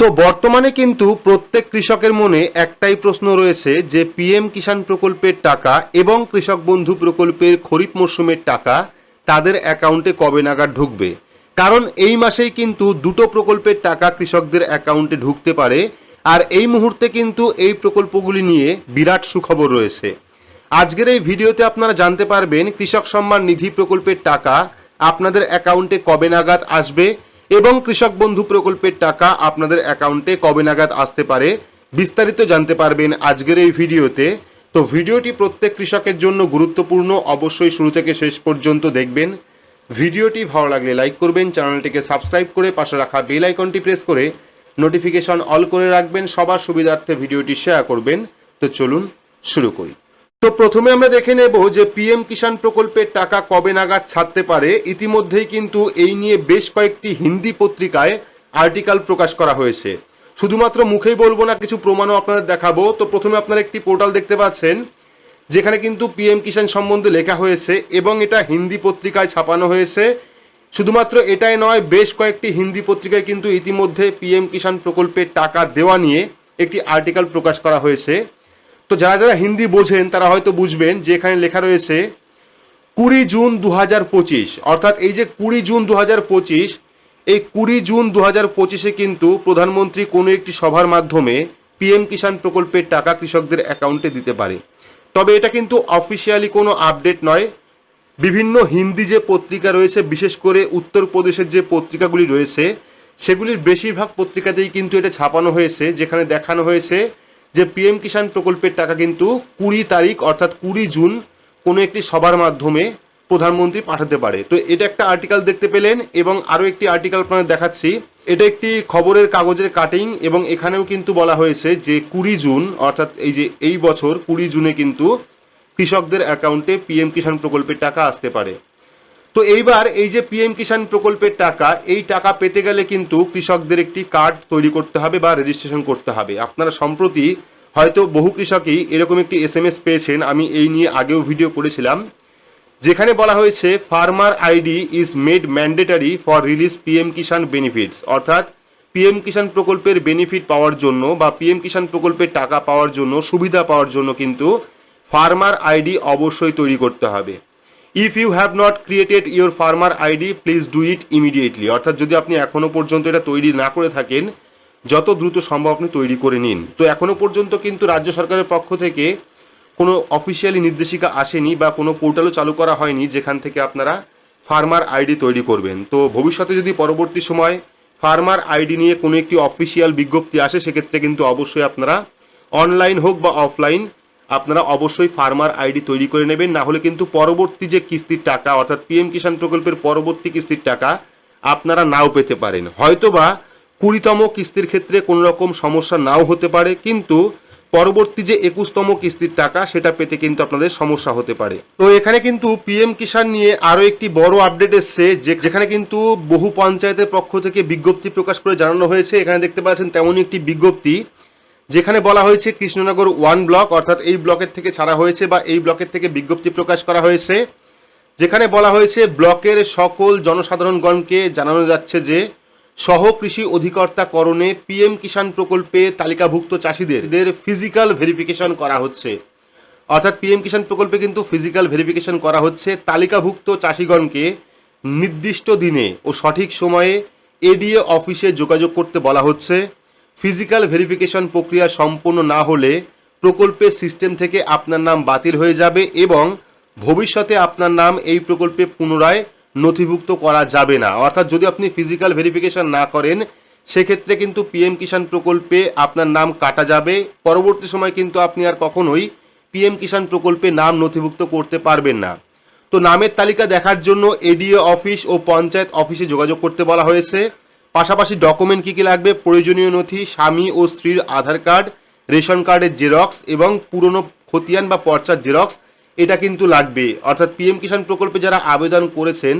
তো বর্তমানে কিন্তু প্রত্যেক কৃষকের মনে একটাই প্রশ্ন রয়েছে যে পিএম কিষাণ প্রকল্পের টাকা এবং কৃষক বন্ধু প্রকল্পের খরিফ মরশুমের টাকা তাদের অ্যাকাউন্টে কবে নাগাদ ঢুকবে? কারণ এই মাসেই কিন্তু দুটো প্রকল্পের টাকা কৃষকদের অ্যাকাউন্টে ঢুকতে পারে আর এই মুহূর্তে কিন্তু এই প্রকল্পগুলি নিয়ে বিরাট সুখবর রয়েছে। আজকের এই ভিডিওতে আপনারা জানতে পারবেন কৃষক সম্মান নিধি প্রকল্পের টাকা আপনাদের অ্যাকাউন্টে কবে নাগাদ আসবে এবং কৃষক বন্ধু প্রকল্পের টাকা আপনাদের অ্যাকাউন্টে কবে নাগাদ আসতে পারে বিস্তারিত জানতে পারবেন আজকের এই ভিডিওতে। তো ভিডিওটি প্রত্যেক কৃষকের জন্য গুরুত্বপূর্ণ, অবশ্যই শুরু থেকে শেষ পর্যন্ত দেখবেন। ভিডিওটি ভালো লাগলে লাইক করবেন, চ্যানেলটিকে সাবস্ক্রাইব করে পাশে রাখা বেল আইকনটি প্রেস করে নোটিফিকেশন অল করে রাখবেন, সবার সুবিধার্থে ভিডিওটি শেয়ার করবেন। তো চলুন শুরু করি। তো প্রথমে আমরা দেখে নেব যে পিএম কিষাণ প্রকল্পের টাকা কবে নাগাদ ছাড়তে পারে। ইতিমধ্যেই কিন্তু এই নিয়ে বেশ কয়েকটি হিন্দি পত্রিকায় আর্টিকেল প্রকাশ করা হয়েছে। শুধুমাত্র মুখেই বলব না, কিছু প্রমাণও আপনাদের দেখাবো। তো প্রথমে আপনারা একটি পোর্টাল দেখতে পাচ্ছেন, যেখানে কিন্তু পিএম কিষাণ সম্বন্ধে লেখা হয়েছে এবং এটা হিন্দি পত্রিকায় ছাপানো হয়েছে। শুধুমাত্র এটাই নয়, বেশ কয়েকটি হিন্দি পত্রিকায় কিন্তু ইতিমধ্যে পিএম কিষাণ প্রকল্পের টাকা দেওয়া নিয়ে একটি আর্টিকেল প্রকাশ করা হয়েছে। তো যারা যারা হিন্দি বোঝেন, তারা হয়তো বুঝবেন যে এখানে লেখা রয়েছে কুড়ি জুন দু হাজার পঁচিশ। অর্থাৎ এই যে কুড়ি জুন দু হাজার পঁচিশ, এই কুড়ি জুন দু হাজার পঁচিশে কিন্তু প্রধানমন্ত্রী কোনো একটি সভার মাধ্যমে পিএম কিষাণ প্রকল্পের টাকা কৃষকদের অ্যাকাউন্টে দিতে পারে। তবে এটা কিন্তু অফিসিয়ালি কোনো আপডেট নয়। বিভিন্ন হিন্দি যে পত্রিকা রয়েছে, বিশেষ করে উত্তরপ্রদেশের যে পত্রিকাগুলি রয়েছে, সেগুলির বেশিরভাগ পত্রিকাতেই কিন্তু এটা ছাপানো হয়েছে, যেখানে দেখানো হয়েছে যে পিএম কিষাণ প্রকল্পের টাকা কিন্তু কুড়ি তারিখ অর্থাৎ কুড়ি জুন কোনো একটি সভার মাধ্যমে প্রধানমন্ত্রী পাঠাতে পারে। তো এটা একটা আর্টিকেল দেখতে পেলেন এবং আরও একটি আর্টিকেল আপনাদের দেখাচ্ছি। এটা একটি খবরের কাগজের কাটিং এবং এখানেও কিন্তু বলা হয়েছে যে কুড়ি জুন অর্থাৎ এই যে এই বছর কুড়ি জুনে কিন্তু কৃষকদের অ্যাকাউন্টে পিএম কিষাণ প্রকল্পের টাকা আসতে পারে। তো এইবার এই যে পিএম কিষাণ প্রকল্পের টাকা, এই টাকা পেতে গেলে কিন্তু কৃষকদের একটি কার্ড তৈরি করতে হবে বা রেজিস্ট্রেশন করতে হবে। আপনারা সম্প্রতি হয়তো বহু কৃষকই এরকম একটি এস পেয়েছেন, আমি এই নিয়ে আগেও ভিডিও করেছিলাম, যেখানে বলা হয়েছে, farmer ID is made mandatory for release PM Kisan benefits অর্থাৎ পিএম কিষাণ প্রকল্পের বেনিফিট পাওয়ার জন্য বা পিএম কিষাণ প্রকল্পের টাকা পাওয়ার জন্য, সুবিধা পাওয়ার জন্য কিন্তু ফার্মার আইডি অবশ্যই তৈরি করতে হবে। If you have not created your farmer ID please do it immediately অর্থাৎ যদি আপনি এখনও পর্যন্ত এটা তৈরি না করে থাকেন, যত দ্রুত সম্ভব আপনি তৈরি করে নিন। তো এখনও পর্যন্ত কিন্তু রাজ্য সরকারের পক্ষ থেকে কোনো অফিসিয়ালি নির্দেশিকা আসেনি বা কোনো পোর্টালও চালু করা হয়নি যেখান থেকে আপনারা ফার্মার আইডি তৈরি করবেন। তো ভবিষ্যতে যদি পরবর্তী সময় ফার্মার আইডি নিয়ে কোনো একটি অফিসিয়াল বিজ্ঞপ্তি আসে, সেক্ষেত্রে কিন্তু অবশ্যই আপনারা অনলাইন হোক বা অফলাইন আপনারা অবশ্যই ফার্মার আইডি তৈরি করে নেবেন, না হলে কিন্তু পরবর্তী যে কিস্তির টাকা, অর্থাৎ পিএম কিষাণ প্রকল্পের পরবর্তী কিস্তির টাকা আপনারা নাও পেতে পারেন। হয়তোবা কুড়িতম কিস্তির ক্ষেত্রে কোনো রকম সমস্যা নাও হতে পারে, কিন্তু পরবর্তী যে একুশতম কিস্তির টাকা, সেটা পেতে কিন্তু আপনাদের সমস্যা হতে পারে। তো এখানে কিন্তু পিএম কিষাণ নিয়ে আরও একটি বড় আপডেট এসছে যেখানে কিন্তু বহু পঞ্চায়েতের পক্ষ থেকে বিজ্ঞপ্তি প্রকাশ করে জানানো হয়েছে। এখানে দেখতে পাচ্ছেন তেমনই একটি বিজ্ঞপ্তি। যেখানে বলা হয়েছে কৃষ্ণনগর ওয়ান ব্লক, অর্থাৎ এই ব্লকের থেকে ছাড়া হয়েছে বা এই ব্লকের থেকে বিজ্ঞপ্তি প্রকাশ করা হয়েছে। যেখানে বলা হয়েছে, ব্লকের সকল জনসাধারণগণকে জানানো যাচ্ছে যে সহ কৃষি অধিকর্তাকরণে পিএম কিষাণ প্রকল্পে তালিকাভুক্ত চাষিদের ফিজিক্যাল ভেরিফিকেশন করা হচ্ছে। অর্থাৎ পিএম কিষাণ প্রকল্পে কিন্তু ফিজিক্যাল ভেরিফিকেশন করা হচ্ছে। তালিকাভুক্ত চাষিগণকে নির্দিষ্ট দিনে ও সঠিক সময়ে এডিএ অফিসে যোগাযোগ করতে বলা হচ্ছে। ফিজিক্যাল ভেরিফিকেশন প্রক্রিয়া সম্পূর্ণ না হলে প্রকল্পের সিস্টেম থেকে আপনার নাম বাতিল হয়ে যাবে এবং ভবিষ্যতে আপনার নাম এই প্রকল্পে পুনরায় নথিভুক্ত করা যাবে না। অর্থাৎ যদি আপনি ফিজিক্যাল ভেরিফিকেশন না করেন, সেক্ষেত্রে কিন্তু পিএম কিষাণ প্রকল্পে আপনার নাম কাটা যাবে। পরবর্তী সময় কিন্তু আপনি আর কখনোই পিএম কিষাণ প্রকল্পে নাম নথিভুক্ত করতে পারবেন না। তো নামের তালিকা দেখার জন্য এডিও অফিস ও পঞ্চায়েত অফিসে যোগাযোগ করতে বলা হয়েছে। পাশাপাশি ডকুমেন্ট কী কী লাগবে, প্রয়োজনীয় নথি, স্বামী ও স্ত্রীর আধার কার্ড, রেশন কার্ডের জেরক্স এবং পুরনো খতিয়ান বা পর্চার জেরক্স, এটা কিন্তু লাগবে। অর্থাৎ পিএম কিষাণ প্রকল্পে যারা আবেদন করেছেন,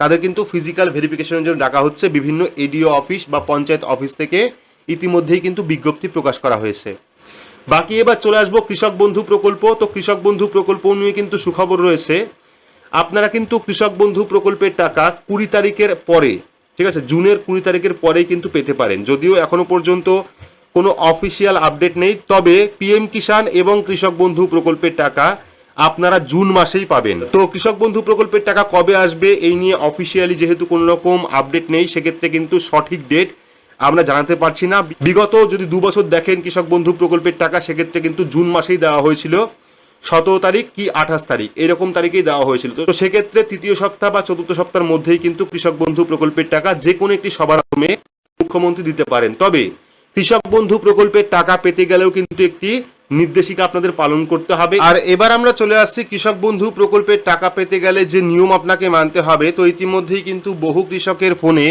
তাদের কিন্তু ফিজিক্যাল ভেরিফিকেশনের জন্য ডাকা হচ্ছে বিভিন্ন এডিও অফিস বা পঞ্চায়েত অফিস থেকে। ইতিমধ্যেই কিন্তু বিজ্ঞপ্তি প্রকাশ করা হয়েছে। বাকি এবার চলে আসব কৃষক বন্ধু প্রকল্প। তো কৃষক বন্ধু প্রকল্প নিয়ে কিন্তু সুখবর রয়েছে। আপনারা কিন্তু কৃষক বন্ধু প্রকল্পের টাকা কুড়ি তারিখের পরে ঠিক আছে, জুনের কুড়ি তারিখের পরেই কিন্তু পেতে পারেন। যদিও এখনও পর্যন্ত কোনো অফিসিয়াল আপডেট নেই, তবে পিএম কিষাণ এবং কৃষক বন্ধু প্রকল্পের টাকা আপনারা জুন মাসেই পাবেন। তো কৃষক বন্ধু প্রকল্পের টাকা কবে আসবে এই নিয়ে অফিসিয়ালি যেহেতু কোনো রকম আপডেট নেই, সেক্ষেত্রে কিন্তু সঠিক ডেট আমরা জানাতে পারছি না। বিগত যদি দু বছর দেখেন কৃষক বন্ধু প্রকল্পের টাকা, সেক্ষেত্রে কিন্তু জুন মাসেই দেওয়া হয়েছিল। সতেরো তারিখ কি আঠাশ তারিখ? এরকম তারিখেই দেওয়া হয়েছিল। তো সেক্ষেত্রে তৃতীয় সপ্তাহ বা চতুর্থ সপ্তাহের মধ্যেই কিন্তু কৃষক বন্ধু প্রকল্পের টাকা যে কোনো একটি সবার মাধ্যমে মুখ্যমন্ত্রী দিতে পারেন। তবে কৃষক বন্ধু প্রকল্পের টাকা পেতে গেলেও কিন্তু একটি নির্দেশিকা আপনাদের পালন করতে হবে। আর এবার আমরা চলে আসছি কৃষক বন্ধু প্রকল্পের টাকা পেতে গেলে যে নিয়ম আপনাকে মানতে হবে, তো ইতিমধ্যেই কিন্তু বহু কৃষকের ফোনে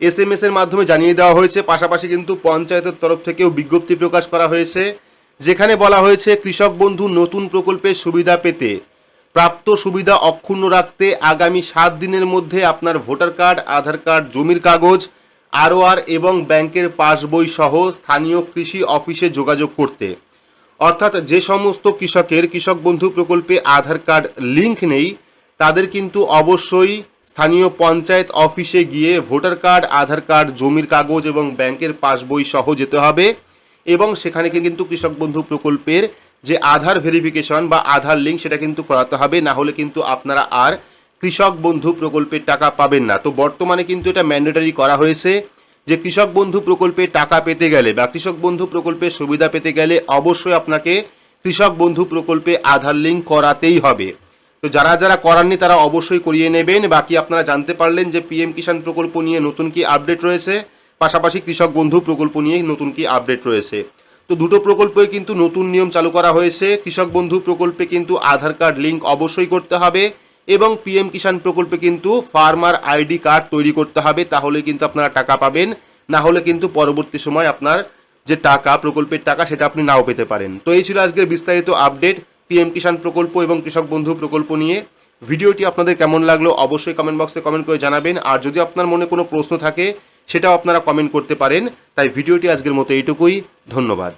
এস এম এস এর মাধ্যমে জানিয়ে দেওয়া হয়েছে। পাশাপাশি কিন্তু পঞ্চায়েতের তরফ থেকেও বিজ্ঞপ্তি প্রকাশ করা হয়েছে। যেখানে বলা হয়েছে কৃষক বন্ধু নতুন প্রকল্পের সুবিধা পেতে। প্রাপ্ত সুবিধা অক্ষুণ্ণ রাখতে আগামী সাত দিনের মধ্যে আপনার ভোটার কার্ড, আধার কার্ড, জমির কাগজ, আরওআর এবং ব্যাংকের পাসবই সহ স্থানীয় কৃষি অফিসে যোগাযোগ করতে। অর্থাৎ যে সমস্ত কৃষকের কৃষক বন্ধু প্রকল্পে আধার কার্ড লিঙ্ক নেই, তাদের কিন্তু অবশ্যই স্থানীয় পঞ্চায়েত অফিসে গিয়ে ভোটার কার্ড, আধার কার্ড, জমির কাগজ এবং ব্যাংকের পাসবই সহ যেতে হবে। এবং সেখানে কিন্তু কৃষক বন্ধু প্রকল্পের যে আধার ভেরিফিকেশন বা আধার লিঙ্ক সেটা কিন্তু করাতে হবে, না হলে কিন্তু আপনারা আর কৃষক বন্ধু প্রকল্পের টাকা পাবেন না। তো বর্তমানে কিন্তু এটা ম্যান্ডেটারি করা হয়েছে যে কৃষক বন্ধু প্রকল্পে টাকা পেতে গেলে বা কৃষক বন্ধু প্রকল্পের সুবিধা পেতে গেলে অবশ্যই আপনাকে কৃষক বন্ধু প্রকল্পে আধার লিঙ্ক করাতেই হবে। তো যারা যারা করাননি তারা অবশ্যই করিয়ে নেবেন। বাকি আপনারা জানতে পারলেন যে পিএম কিষাণ প্রকল্প নিয়ে নতুন কি আপডেট রয়েছে। পাশাপাশি কৃষক বন্ধু প্রকল্প নিয়ে নতুন কি আপডেট রয়েছে। তো দুটো প্রকল্পে কিন্তু নতুন নিয়ম চালু করা হয়েছে। কৃষক বন্ধু প্রকল্পে কিন্তু আধার কার্ড লিঙ্ক অবশ্যই করতে হবে এবং পিএম কিষাণ প্রকল্পে কিন্তু ফার্মার আইডি কার্ড তৈরি করতে হবে। তাহলে কিন্তু আপনারা টাকা পাবেন। না হলে কিন্তু পরবর্তী সময় আপনার যে টাকা, প্রকল্পের টাকা সেটা আপনি নাও পেতে পারেন। তো এই ছিল আজকের বিস্তারিত আপডেট পিএম কিষাণ প্রকল্প এবং কৃষক বন্ধু প্রকল্প নিয়ে। ভিডিওটি আপনাদের কেমন লাগল অবশ্যই কমেন্ট বক্সে কমেন্ট করে জানাবেন। আর যদি আপনার মনে কোনো প্রশ্ন থাকে সেটাও আপনারা কমেন্ট করতে পারেন। তাই ভিডিওটি আজকের মতো এইটুকুই। ধন্যবাদ।